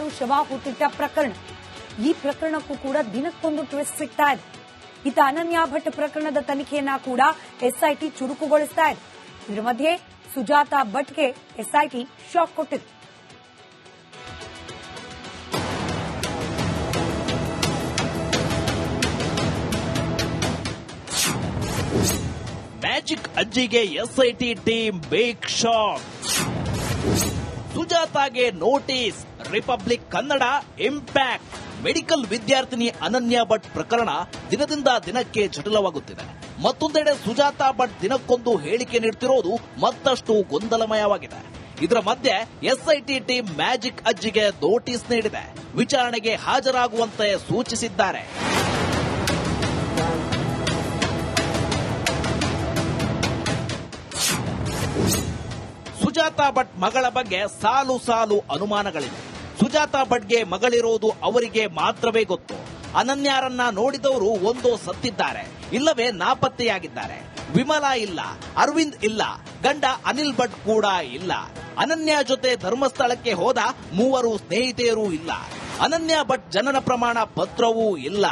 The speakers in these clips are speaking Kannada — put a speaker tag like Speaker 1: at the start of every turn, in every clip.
Speaker 1: ಆರು ಶವ ಹುಟ್ಟಿಟ್ಟ ಪ್ರಕರಣ. ಈ ಪ್ರಕರಣಕ್ಕೂ ಕೂಡ ದಿನಕ್ಕೊಂದು ಟ್ವಿಸ್ಟ್ ಸಿಗ್ತಾ ಇದೆ. ಇತ ಅನನ್ಯ ಭಟ್ ಪ್ರಕರಣದ ತನಿಖೆಯನ್ನ ಕೂಡ ಎಸ್ಐಟಿ ಚುರುಕುಗೊಳಿಸ್ತಾ ಇದೆ. ಇದರ ಮಧ್ಯೆ ಸುಜಾತಾ ಭಟ್ಗೆ ಎಸ್ಐಟಿ ಶಾಕ್ ಕೊಟ್ಟಿದೆ.
Speaker 2: ಮ್ಯಾಜಿಕ್ ಅಜ್ಜಿಗೆ ಎಸ್ಐಟಿ ಟೀಮ್ ಬೇಕ್ shock ಸುಜಾತಾಗೆ notice Republic Kannada impact. Medical ವಿದ್ಯಾರ್ಥಿನಿ ಅನನ್ಯ ಭಟ್ ಪ್ರಕರಣ ದಿನದಿಂದ ದಿನಕ್ಕೆ ಜಟಿಲವಾಗುತ್ತಿದೆ. ಮತ್ತೊಂದೆಡೆ ಸುಜಾತಾ ಭಟ್ ದಿನಕ್ಕೊಂದು ಹೇಳಿಕೆ ನೀಡುತ್ತಿರುವುದು ಮತ್ತಷ್ಟು ಗೊಂದಲಮಯವಾಗಿದೆ. ಇದರ ಮಧ್ಯೆ ಎಸ್ಐಟಿ ಟೀಮ್ ಮ್ಯಾಜಿಕ್ ಅಜ್ಜಿಗೆ ನೋಟಿಸ್ ನೀಡಿದೆ. ವಿಚಾರಣೆಗೆ ಹಾಜರಾಗುವಂತೆ ಸೂಚಿಸಿದ್ದಾರೆ. ಸುಜಾತಾ ಭಟ್ ಮಗಳ ಬಗ್ಗೆ ಸಾಲು ಸಾಲು ಅನುಮಾನಗಳಿವೆ. ಸುಜಾತಾ ಭಟ್ಗೆ ಮಗಳಿರೋದು ಅವರಿಗೆ ಮಾತ್ರವೇ ಗೊತ್ತು. ಅನನ್ಯಾರನ್ನ ನೋಡಿದವರು ಒಂದೋ ಸತ್ತಿದ್ದಾರೆ. ಇಲ್ಲವೇ ನಾಪತ್ತೆಯಾಗಿದ್ದಾರೆ. ವಿಮಲಾ ಇಲ್ಲ, ಅರವಿಂದ್ ಇಲ್ಲ, ಗಂಡ ಅನಿಲ್ ಭಟ್ ಕೂಡ ಇಲ್ಲ. ಅನನ್ಯ ಜೊತೆ ಧರ್ಮಸ್ಥಳಕ್ಕೆ ಹೋದ ಮೂವರು ಸ್ನೇಹಿತೆಯರೂ ಇಲ್ಲ. ಅನನ್ಯ ಭಟ್ ಜನನ ಪ್ರಮಾಣ ಪತ್ರವೂ ಇಲ್ಲ.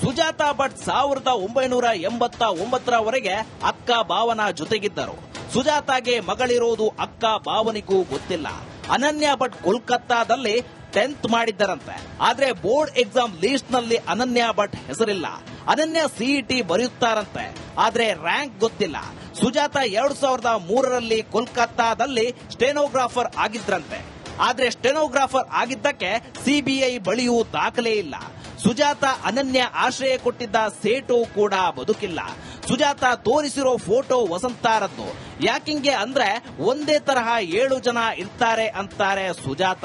Speaker 2: ಸುಜಾತಾ ಭಟ್ ಸಾವಿರದ ಒಂಬೈನೂರ ಎಂಬತ್ತ ಒಂಬತ್ತರವರೆಗೆ ಅಕ್ಕ ಭಾವನ ಜೊತೆಗಿದ್ದರು. ಸುಜಾತಾಗೆ ಮಗಳಿರೋದು ಅಕ್ಕ ಭಾವನಿಗೂ ಗೊತ್ತಿಲ್ಲ. ಅನನ್ಯ ಭಟ್ ಕೋಲ್ಕತ್ತಾದಲ್ಲಿ ಟೆಂತ್ ಮಾಡಿದ್ದರಂತೆ. ಆದ್ರೆ ಬೋರ್ಡ್ ಎಕ್ಸಾಮ್ ಲಿಸ್ಟ್ನಲ್ಲಿ ಅನನ್ಯ ಭಟ್ ಹೆಸರಿಲ್ಲ. ಅನನ್ಯ ಸಿಇಟಿ ಬರೆಯುತ್ತಾರಂತೆ. ಆದ್ರೆ ರ್ಯಾಂಕ್ ಗೊತ್ತಿಲ್ಲ. ಸುಜಾತ ಎರಡ್ ಸಾವಿರದ ಮೂರರಲ್ಲಿ ಕೋಲ್ಕತ್ತಾದಲ್ಲಿ ಸ್ಟೆನೋಗ್ರಾಫರ್ ಆಗಿದ್ರಂತೆ. ಆದ್ರೆ ಸ್ಟೆನೋಗ್ರಾಫರ್ ಆಗಿದ್ದಕ್ಕೆ ಸಿಬಿಐ ಬಳಿಯೂ ದಾಖಲೆ ಇಲ್ಲ. ಸುಜಾತ ಅನನ್ಯ ಆಶ್ರಯ ಕೊಟ್ಟಿದ್ದ ಸೇಟು ಕೂಡ ಬದುಕಿಲ್ಲ. ಸುಜಾತ ತೋರಿಸಿರೋ ಫೋಟೋ ವಸಂತಾರದ್ದು. ಯಾಕಿಂಗೆ ಅಂದ್ರೆ ಒಂದೇ ತರಹ ಏಳು ಜನ ಇರ್ತಾರೆ ಅಂತಾರೆ ಸುಜಾತ.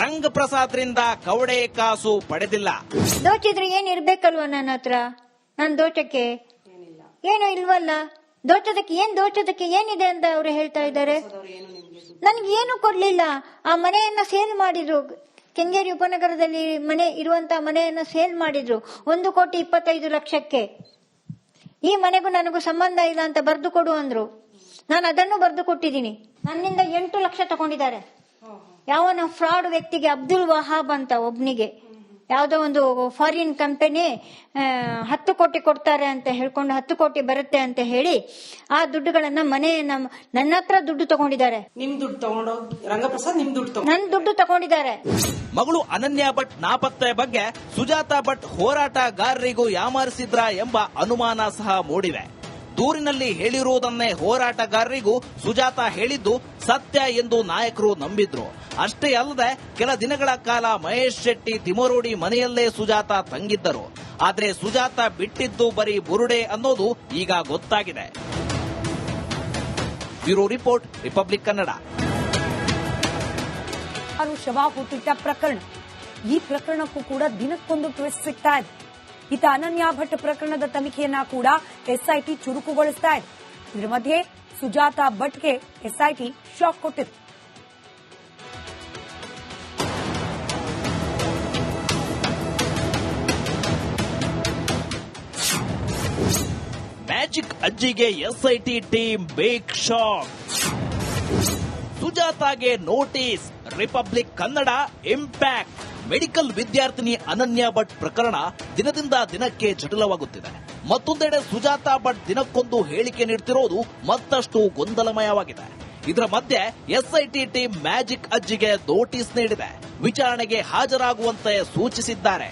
Speaker 2: ರಂಗ್ ಪ್ರಸಾದ್ರಿಂದ ಕವಡೆ ಕಾಸು ಪಡೆದಿಲ್ಲ.
Speaker 3: ದೋಚಿದ್ರೆ ಏನ್ ಇರ್ಬೇಕಲ್ವ ನನ್ನ ಹತ್ರ? ನನ್ ದೋಚಕ್ಕೆ? ಏನೋ ಇಲ್ವಲ್ಲ? ದೋಚದಕ್ಕೆ ಏನ್ ದೋಚದಕ್ಕೆ ಏನಿದೆ ಅಂತ ಅವ್ರು ಹೇಳ್ತಾ ಇದ್ದಾರೆ? ನನ್ಗೆ ಏನು ಕೊಡ್ಲಿಲ್ಲ. ಆ ಮನೆಯನ್ನ ಸೇಲ್ ಮಾಡಿದ್ರು. ಕೆಂಗೇರಿ ಉಪನಗರದಲ್ಲಿ ಮನೆ ಇರುವಂತ ಮನೆಯನ್ನ ಸೇಲ್ ಮಾಡಿದ್ರು. ಒಂದು ಕೋಟಿ ಇಪ್ಪತ್ತೈದು ಲಕ್ಷಕ್ಕೆ. ಈ ಮನೆಗೂ ನನಗೂ ಸಂಬಂಧ ಇಲ್ಲ ಅಂತ ಬರೆದು ಕೊಡು ಅಂದ್ರು. ನಾನು ಅದನ್ನು ಬರೆದು ಕೊಟ್ಟಿದ್ದೀನಿ. ನನ್ನಿಂದ ಎಂಟು ಲಕ್ಷ ತಗೊಂಡಿದ್ದಾರೆ. ಯಾವನ ಫ್ರಾಡ್ ವ್ಯಕ್ತಿಗೆ ಅಬ್ದುಲ್ ವಹಾಬ್ ಅಂತ ಒಬ್ನಿಗೆ. ಯಾವುದೋ ಒಂದು ಫಾರಿನ್ ಕಂಪನಿ ಹತ್ತು ಕೋಟಿ ಕೊಡ್ತಾರೆ ಅಂತ ಹೇಳ್ಕೊಂಡು ಹತ್ತು ಕೋಟಿ ಬರುತ್ತೆ ಅಂತ ಹೇಳಿ ಆ ದುಡ್ಡುಗಳನ್ನ ನಮ್ಮ ನನ್ನ ಹತ್ರ ದುಡ್ಡು ತಗೊಂಡಿದ್ದಾರೆ.
Speaker 4: ನಿಮ್ ದುಡ್ಡು ತಗೊಂಡು ರಂಗಪ್ರಸಾದ್ ನಿಮ್ ದುಡ್ಡು ತಗೊಂಡು
Speaker 3: ನನ್ನ ದುಡ್ಡು ತಗೊಂಡಿದ್ದಾರೆ.
Speaker 2: ಮಗಳು ಅನನ್ಯ ಭಟ್ ನಾಪತ್ತೆ ಬಗ್ಗೆ ಸುಜಾತಾ ಭಟ್ ಹೋರಾಟಗಾರರಿಗೂ ಯಾಮಾರಿಸಿದ್ರ ಎಂಬ ಅನುಮಾನ ಸಹ ಮೂಡಿವೆ ದೂರಿನಲ್ಲಿ ಹೇಳಿರುವುದನ್ನೇ ಹೋರಾಟಗಾರರಿಗೂ ಸುಜಾತ ಹೇಳಿದ್ದು ಸತ್ಯ ಎಂದು ನಾಯಕರು ನಂಬಿದ್ರು. ಅಷ್ಟೇ ಅಲ್ಲದೆ, ಕೆಲ ದಿನಗಳ ಕಾಲ ಮಹೇಶ್ ಶೆಟ್ಟಿ ತಿಮರೋಡಿ ಮನೆಯಲ್ಲೇ ಸುಜಾತ ತಂಗಿದ್ದರು. ಆದರೆ ಸುಜಾತ ಬಿಟ್ಟಿದ್ದು ಬರೀ ಬುರುಡೆ ಅನ್ನೋದು ಈಗ ಗೊತ್ತಾಗಿದೆ. Bureau report, Republic Kannada.
Speaker 1: ಶವ ಪ್ರಕರಣ. ಈ ಪ್ರಕರಣಕ್ಕೂ ಕೂಡ ದಿನಕ್ಕೊಂದು ಟ್ವಿಸ್ಟ್ ಸಿಗ್ತಾ ಇದೆ. ಇತ ಅನನ್ಯ ಭಟ್ ಪ್ರಕರಣದ ತನಿಖೆಯನ್ನ ಕೂಡ ಎಸ್ಐಟಿ ಚುರುಕುಗೊಳಿಸ್ತಾ ಇದೆ. ಇದರ ಮಧ್ಯೆ ಸುಜಾತಾ ಭಟ್ಗೆ ಎಸ್ಐಟಿ ಶಾಕ್ ಕೊಟ್ಟಿತು
Speaker 2: ಮ್ಯಾಜಿಕ್ ಅಜ್ಜಿಗೆ ಎಸ್ಐಟಿ ಟೀಮ್ ಬೇಕ್ shock. ಸುಜಾತಾಗೆ notice, Republic Kannada impact. Medical ವಿದ್ಯಾರ್ಥಿನಿ ಅನನ್ಯ ಭಟ್ ಪ್ರಕರಣ ದಿನದಿಂದ ದಿನಕ್ಕೆ ಜಟಿಲವಾಗುತ್ತಿದೆ. ಮತ್ತೊಂದೆಡೆ ಸುಜಾತಾ ಭಟ್ ದಿನಕ್ಕೊಂದು ಹೇಳಿಕೆ ನೀಡುತ್ತಿರುವುದು ಮತ್ತಷ್ಟು ಗೊಂದಲಮಯವಾಗಿದೆ. ಇದರ ಮಧ್ಯೆ ಎಸ್ಐಟಿ ಟೀಮ್ ಮ್ಯಾಜಿಕ್ ಅಜ್ಜಿಗೆ ನೋಟಿಸ್ ನೀಡಿದೆ. ವಿಚಾರಣೆಗೆ ಹಾಜರಾಗುವಂತೆ ಸೂಚಿಸಿದ್ದಾರೆ.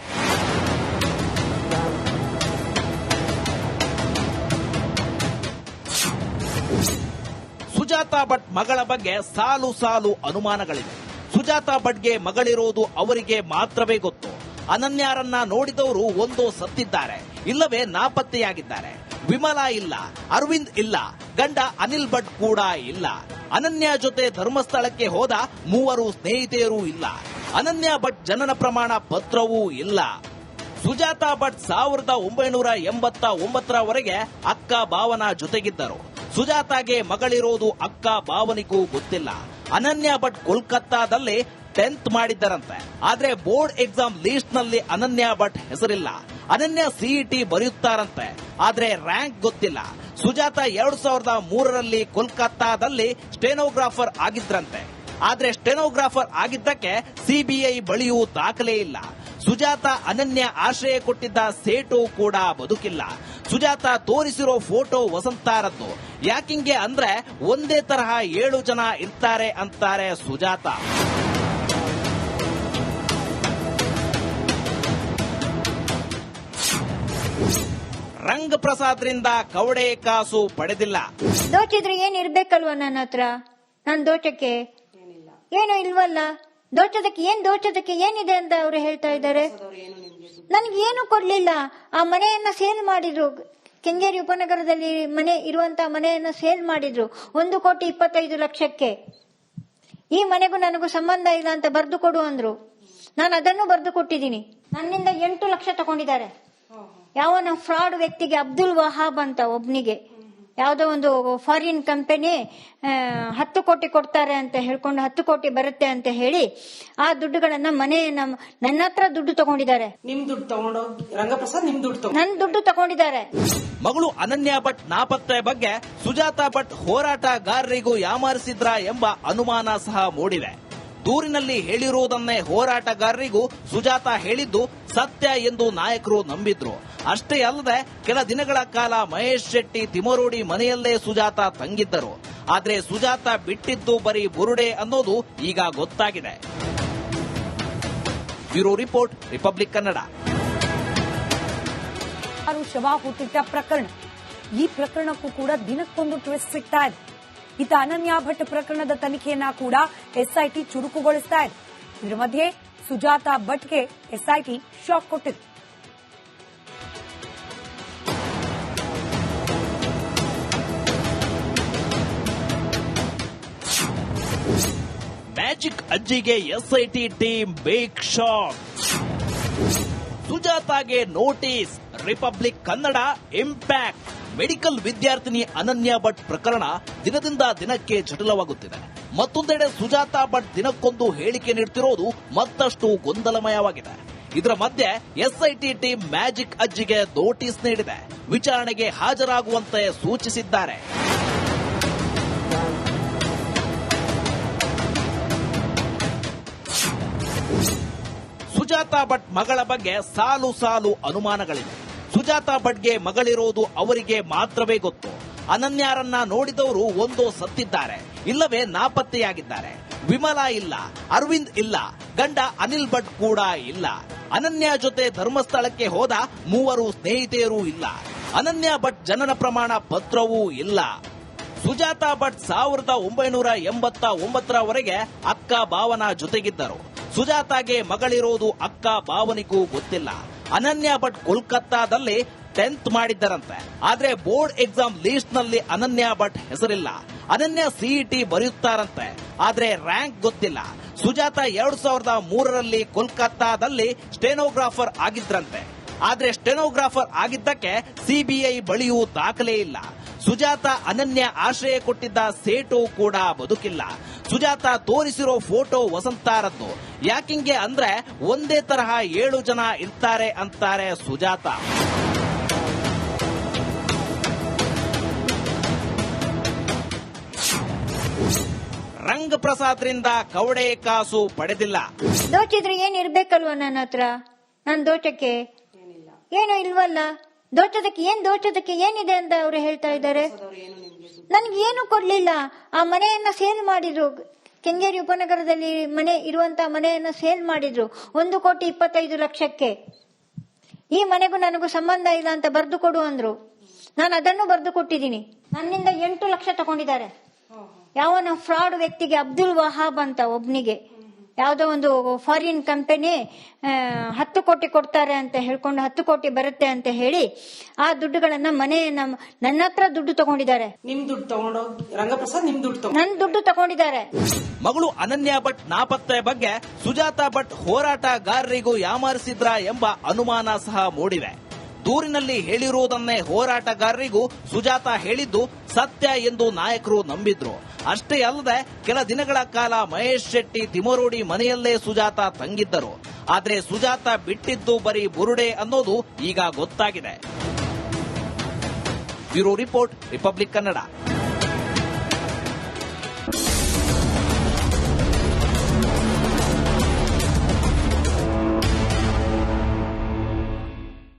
Speaker 2: ಸುಜಾತಾ ಭಟ್ ಮಗಳ ಬಗ್ಗೆ ಸಾಲು ಸಾಲು ಅನುಮಾನಗಳಿವೆ. ಸುಜಾತಾ ಭಟ್ಗೆ ಮಗಳಿರೋದು ಅವರಿಗೆ ಮಾತ್ರವೇ ಗೊತ್ತು. ಅನನ್ಯಾರನ್ನ ನೋಡಿದವರು ಒಂದು ಸತ್ತಿದ್ದಾರೆ. ಇಲ್ಲವೇ ನಾಪತ್ತೆಯಾಗಿದ್ದಾರೆ. ವಿಮಲಾ ಇಲ್ಲ, ಅರವಿಂದ್ ಇಲ್ಲ, ಗಂಡ ಅನಿಲ್ ಭಟ್ ಕೂಡ ಇಲ್ಲ. ಅನನ್ಯ ಜೊತೆ ಧರ್ಮಸ್ಥಳಕ್ಕೆ ಹೋದ ಮೂವರು ಸ್ನೇಹಿತೆಯರೂ ಇಲ್ಲ. ಅನನ್ಯ ಭಟ್ ಜನನ ಪ್ರಮಾಣ ಪತ್ರವೂ ಇಲ್ಲ. ಸುಜಾತಾ ಭಟ್ ಸಾವಿರದ ಒಂಬೈನೂರ ಎಂಬತ್ತ ಒಂಬತ್ತರವರೆಗೆ ಅಕ್ಕ ಭಾವನ ಜೊತೆಗಿದ್ದರು. ಸುಜಾತಾಗೆ ಮಗಳಿರೋದು ಅಕ್ಕ ಭಾವನಿಗೂ ಗೊತ್ತಿಲ್ಲ. ಅನನ್ಯ ಭಟ್ ಕೋಲ್ಕತ್ತಾದಲ್ಲಿ ಟೆಂತ್ ಮಾಡಿದ್ದರಂತೆ. ಆದ್ರೆ ಬೋರ್ಡ್ ಎಕ್ಸಾಮ್ ಲೀಸ್ಟ್ನಲ್ಲಿ ಅನನ್ಯ ಭಟ್ ಹೆಸರಿಲ್ಲ. ಅನನ್ಯ ಸಿಇಟಿ ಬರೆಯುತ್ತಾರಂತೆ. ಆದ್ರೆ ರ್ಯಾಂಕ್ ಗೊತ್ತಿಲ್ಲ. ಸುಜಾತ ಎರಡ್ ಸಾವಿರದ ಮೂರರಲ್ಲಿ ಕೋಲ್ಕತ್ತಾದಲ್ಲಿ ಸ್ಟೆನೋಗ್ರಾಫರ್ ಆಗಿದ್ರಂತೆ. ಆದ್ರೆ ಸ್ಟೆನೋಗ್ರಾಫರ್ ಆಗಿದ್ದಕ್ಕೆ ಸಿಬಿಐ ಬಳಿಯೂ ದಾಖಲೆ ಇಲ್ಲ. ಸುಜಾತ ಅನನ್ಯ ಆಶ್ರಯ ಕೊಟ್ಟಿದ್ದ ಸೇಟು ಕೂಡ ಬದುಕಿಲ್ಲ. ಸುಜಾತ ತೋರಿಸಿರೋ ಫೋಟೋ ವಸಂತಾರದ್ದು. ಯಾಕಿಂಗೆ ಅಂದ್ರೆ ಒಂದೇ ತರಹ ಏಳು ಜನ ಇರ್ತಾರೆ ಅಂತಾರೆ ಸುಜಾತ. ರಂಗ್ ಪ್ರಸಾದ್ರಿಂದ ಕವಡೆ ಕಾಸು ಪಡೆದಿಲ್ಲ.
Speaker 3: ದೋಚಿದ್ರೆ ಏನ್ ಇರ್ಬೇಕಲ್ವ ನನ್ನ ಹತ್ರ? ನನ್ ದೋಚಕ್ಕೆ? ಏನು ಇಲ್ವಲ್ಲ? ದೋಚದಕ್ಕೆ ಏನ್ ದೋಚದಕ್ಕೆ ಏನಿದೆ ಅಂತ ಅವ್ರು ಹೇಳ್ತಾ ಇದ್ದಾರೆ? ನನ್ಗೆ ಏನು ಕೊಡ್ಲಿಲ್ಲ. ಆ ಮನೆಯನ್ನ ಸೇಲ್ ಮಾಡಿದ್ರು. ಕೆಂಗೇರಿ ಉಪನಗರದಲ್ಲಿ ಮನೆ ಇರುವಂತಹ ಮನೆಯನ್ನು ಸೇಲ್ ಮಾಡಿದ್ರು ಒಂದು ಕೋಟಿ ಇಪ್ಪತ್ತೈದು ಲಕ್ಷಕ್ಕೆ. ಈ ಮನೆಗೂ ನನಗೂ ಸಂಬಂಧ ಇಲ್ಲ ಅಂತ ಬರೆದು ಕೊಡು ಅಂದ್ರು. ನಾನು ಅದನ್ನು ಬರೆದು ಕೊಟ್ಟಿದ್ದೀನಿ. ನನ್ನಿಂದ ಎಂಟು ಲಕ್ಷ ತಗೊಂಡಿದ್ದಾರೆ. ಯಾವನ ಫ್ರಾಡ್ ವ್ಯಕ್ತಿಗೆ ಅಬ್ದುಲ್ ವಹಾಬ್ ಅಂತ ಒಬ್ನಿಗೆ. ಯಾವುದೋ ಒಂದು ಫಾರಿನ್ ಕಂಪನಿ ಹತ್ತು ಕೋಟಿ ಕೊಡ್ತಾರೆ ಅಂತ ಹೇಳ್ಕೊಂಡು ಹತ್ತು ಕೋಟಿ ಬರುತ್ತೆ ಅಂತ ಹೇಳಿ ಆ ದುಡ್ಡುಗಳನ್ನ ಮನೆ ನಮ್ಮ ನನ್ನ ಹತ್ರ ದುಡ್ಡು ತಗೊಂಡಿದ್ದಾರೆ.
Speaker 4: ನಿಮ್ ದುಡ್ಡು ತಗೊಂಡು ರಂಗಪ್ರಸಾದ್ ನಿಮ್ ದುಡ್ಡು
Speaker 3: ನನ್ನ ದುಡ್ಡು ತಗೊಂಡಿದ್ದಾರೆ.
Speaker 2: ಮಗಳು ಅನನ್ಯ ಭಟ್ ನಾಪತ್ತೆ ಬಗ್ಗೆ ಸುಜಾತಾ ಭಟ್ ಹೋರಾಟಗಾರರಿಗೂ ಯಾಮಾರಿಸಿದ್ರ ಎಂಬ ಅನುಮಾನ ಸಹ ಮೂಡಿದೆ. ದೂರಿನಲ್ಲಿ ಹೇಳಿರುವುದನ್ನೇ ಹೋರಾಟಗಾರರಿಗೂ ಸುಜಾತ ಹೇಳಿದ್ದು ಸತ್ಯ ಎಂದು ನಾಯಕರು ನಂಬಿದ್ರು. ಅಷ್ಟೇ ಅಲ್ಲದೆ, ಕೆಲ ದಿನಗಳ ಕಾಲ ಮಹೇಶ್ ಶೆಟ್ಟಿ ತಿಮರೋಡಿ ಮನೆಯಲ್ಲೇ ಸುಜಾತ ತಂಗಿದ್ದರು. ಆದರೆ ಸುಜಾತ ಬಿಟ್ಟಿದ್ದು ಬರೀ ಬುರುಡೆ ಅನ್ನೋದು ಈಗ ಗೊತ್ತಾಗಿದೆ. Bureau report, Republic Kannada.
Speaker 1: ಶವ ಹುಟ್ಟಿಟ್ಟ ಪ್ರಕರಣ. ಈ ಪ್ರಕರಣಕ್ಕೂ ಕೂಡ ದಿನಕ್ಕೊಂದು ಟ್ವಿಸ್ಟ್ ಸಿಗ್ತಾ ಇದೆ. ಇತ ಅನನ್ಯ ಭಟ್ ಪ್ರಕರಣದ ತನಿಖೆಯನ್ನ ಕೂಡ ಎಸ್ಐಟಿ ಚುರುಕುಗೊಳಿಸ್ತಾ ಇದೆ. ಇದರ ಮಧ್ಯೆ ಸುಜಾತಾ ಭಟ್ಗೆ ಎಸ್ಐಟಿ ಶಾಕ್ ಕೊಟ್ಟಿದೆ.
Speaker 2: ಮ್ಯಾಜಿಕ್ ಅಜ್ಜಿಗೆ ಎಸ್ಐಟಿ ಟೀಮ್ ಬೇಕ್ shock. ಸುಜಾತಾಗೆ notice, Republic Kannada impact. Medical ವಿದ್ಯಾರ್ಥಿನಿ ಅನನ್ಯ ಭಟ್ ಪ್ರಕರಣ ದಿನದಿಂದ ದಿನಕ್ಕೆ ಜಟಿಲವಾಗುತ್ತಿದೆ. ಮತ್ತೊಂದೆಡೆ ಸುಜಾತಾ ಭಟ್ ದಿನಕ್ಕೊಂದು ಹೇಳಿಕೆ ನೀಡುತ್ತಿರೋದು ಮತ್ತಷ್ಟು ಗೊಂದಲಮಯವಾಗಿದೆ. ಇದರ ಮಧ್ಯೆ ಎಸ್ಐಟಿ ಟೀಮ್ ಮ್ಯಾಜಿಕ್ ಅಜ್ಜಿಗೆ ನೋಟಿಸ್ ನೀಡಿದೆ. ವಿಚಾರಣೆಗೆ ಹಾಜರಾಗುವಂತೆ ಸೂಚಿಸಿದ್ದಾರೆ. ಸುಜಾತಾ ಭಟ್ ಮಗಳ ಬಗ್ಗೆ ಸಾಲು ಸಾಲು ಅನುಮಾನಗಳಿವೆ. ಸುಜಾತಾ ಭಟ್ಗೆ ಮಗಳಿರೋದು ಅವರಿಗೆ ಮಾತ್ರವೇ ಗೊತ್ತು. ಅನನ್ಯಾರನ್ನ ನೋಡಿದವರು ಒಂದೋ ಸತ್ತಿದ್ದಾರೆ. ಇಲ್ಲವೇ ನಾಪತ್ತೆಯಾಗಿದ್ದಾರೆ. ವಿಮಲಾ ಇಲ್ಲ, ಅರವಿಂದ್ ಇಲ್ಲ, ಗಂಡ ಅನಿಲ್ ಭಟ್ ಕೂಡ ಇಲ್ಲ. ಅನನ್ಯ ಜೊತೆ ಧರ್ಮಸ್ಥಳಕ್ಕೆ ಹೋದ ಮೂವರು ಸ್ನೇಹಿತೆಯರೂ ಇಲ್ಲ. ಅನನ್ಯ ಭಟ್ ಜನನ ಪ್ರಮಾಣ ಪತ್ರವೂ ಇಲ್ಲ. ಸುಜಾತಾ ಭಟ್ ಸಾವಿರದ ಒಂಬೈನೂರ ಎಂಬತ್ತ ಒಂಬತ್ತರವರೆಗೆ ಅಕ್ಕ ಭಾವನ ಜೊತೆಗಿದ್ದರು. ಸುಜಾತಾಗೆ ಮಗಳಿರೋದು ಅಕ್ಕ ಭಾವನಿಗೂ ಗೊತ್ತಿಲ್ಲ. ಅನನ್ಯ ಭಟ್ ಕೋಲ್ಕತ್ತಾದಲ್ಲಿ ಟೆಂತ್ ಮಾಡಿದ್ದರಂತೆ. ಆದ್ರೆ ಬೋರ್ಡ್ ಎಕ್ಸಾಮ್ ಲಿಸ್ಟ್ನಲ್ಲಿ ಅನನ್ಯ ಭಟ್ ಹೆಸರಿಲ್ಲ. ಅನನ್ಯ ಸಿಇಟಿ ಬರೆಯುತ್ತಾರಂತೆ. ಆದ್ರೆ ರ್ಯಾಂಕ್ ಗೊತ್ತಿಲ್ಲ. ಸುಜಾತ ಎರಡ್ ಸಾವಿರದ ಮೂರರಲ್ಲಿ ಕೋಲ್ಕತ್ತಾದಲ್ಲಿ ಸ್ಟೆನೋಗ್ರಾಫರ್ ಆಗಿದ್ರಂತೆ. ಆದ್ರೆ ಸ್ಟೆನೋಗ್ರಾಫರ್ ಆಗಿದ್ದಕ್ಕೆ ಸಿಬಿಐ ಬಳಿಯೂ ದಾಖಲೆ ಇಲ್ಲ. ಸುಜಾತ ಅನನ್ಯ ಆಶ್ರಯ ಕೊಟ್ಟಿದ್ದ ಸೇಟು ಕೂಡ ಬದುಕಿಲ್ಲ. ಸುಜಾತ ತೋರಿಸಿರೋ ಫೋಟೋ ವಸಂತಾರದ್ದು. ಯಾಕಿಂಗೆ ಅಂದ್ರೆ ಒಂದೇ ತರಹ ಏಳು ಜನ ಇರ್ತಾರೆ ಅಂತಾರೆ ಸುಜಾತ. ರಂಗ್ ಪ್ರಸಾದ್ರಿಂದ ಕವಡೆ ಕಾಸು ಪಡೆದಿಲ್ಲ.
Speaker 3: ದೋಚಿದ್ರೆ ಏನ್ ಇರ್ಬೇಕಲ್ವ ನನ್ನ ಹತ್ರ? ನನ್ ದೋಚಕ್ಕೆ? ಏನೋ ಇಲ್ವಲ್ಲ? ದೋಚದಕ್ಕೆ ಏನ್ ದೋಚದಕ್ಕೆ ಏನಿದೆ ಅಂತ ಅವ್ರು ಹೇಳ್ತಾ ಇದ್ದಾರೆ? ನನ್ಗೆ ಏನು ಕೊಡ್ಲಿಲ್ಲ. ಆ ಮನೆಯನ್ನ ಸೇಲ್ ಮಾಡಿದ್ರು. ಕೆಂಗೇರಿ ಉಪನಗರದಲ್ಲಿ ಮನೆ ಇರುವಂತ ಮನೆಯನ್ನ ಸೇಲ್ ಮಾಡಿದ್ರು. ಒಂದು ಕೋಟಿ ಇಪ್ಪತ್ತೈದು ಲಕ್ಷಕ್ಕೆ. ಈ ಮನೆಗೂ ನನಗೂ ಸಂಬಂಧ ಇಲ್ಲ ಅಂತ ಬರೆದು ಕೊಡು ಅಂದ್ರು. ನಾನು ಅದನ್ನು ಬರೆದು ಕೊಟ್ಟಿದ್ದೀನಿ. ನನ್ನಿಂದ ಎಂಟು ಲಕ್ಷ ತಗೊಂಡಿದ್ದಾರೆ. ಯಾವನ ಫ್ರಾಡ್ ವ್ಯಕ್ತಿಗೆ ಅಬ್ದುಲ್ ವಹಾಬ್ ಅಂತ ಒಬ್ನಿಗೆ. ಯಾವುದೋ ಒಂದು ಫಾರಿನ್ ಕಂಪನಿ ಹತ್ತು ಕೋಟಿ ಕೊಡ್ತಾರೆ ಅಂತ ಹೇಳ್ಕೊಂಡು ಹತ್ತು ಕೋಟಿ ಬರುತ್ತೆ ಅಂತ ಹೇಳಿ ಆ ದುಡ್ಡುಗಳನ್ನ ಮನೆ ನಮ್ಮ ನನ್ನ ಹತ್ರ ದುಡ್ಡು ತಗೊಂಡಿದ್ದಾರೆ.
Speaker 4: ನಿಮ್ ದುಡ್ಡು ತಗೊಂಡು ರಂಗಪ್ರಸಾದ್ ನಿಮ್ ದುಡ್ಡು ತಗೊಂಡು
Speaker 3: ನನ್ನ ದುಡ್ಡು ತಗೊಂಡಿದ್ದಾರೆ.
Speaker 2: ಮಗಳು ಅನನ್ಯ ಭಟ್ ನಾಪತ್ತೆ ಬಗ್ಗೆ ಸುಜಾತಾ ಭಟ್ ಹೋರಾಟಗಾರರಿಗೂ ಯಾಮಾರಿಸಿದ್ರ ಎಂಬ ಅನುಮಾನ ಸಹ ಮೂಡಿವೆ ದೂರಿನಲ್ಲಿ ಹೇಳಿರುವುದನ್ನೇ ಹೋರಾಟಗಾರರಿಗೂ ಸುಜಾತ ಹೇಳಿದ್ದು ಸತ್ಯ ಎಂದು ನಾಯಕರು ನಂಬಿದ್ರು. ಅಷ್ಟೇ ಅಲ್ಲದೆ, ಕೆಲ ದಿನಗಳ ಕಾಲ ಮಹೇಶ್ ಶೆಟ್ಟಿ ತಿಮರೋಡಿ ಮನೆಯಲ್ಲೇ ಸುಜಾತ ತಂಗಿದ್ದರು. ಆದರೆ ಸುಜಾತ ಬಿಟ್ಟಿದ್ದು ಬರೀ ಬುರುಡೆ ಅನ್ನೋದು ಈಗ ಗೊತ್ತಾಗಿದೆ. Bureau report, Republic Kannada.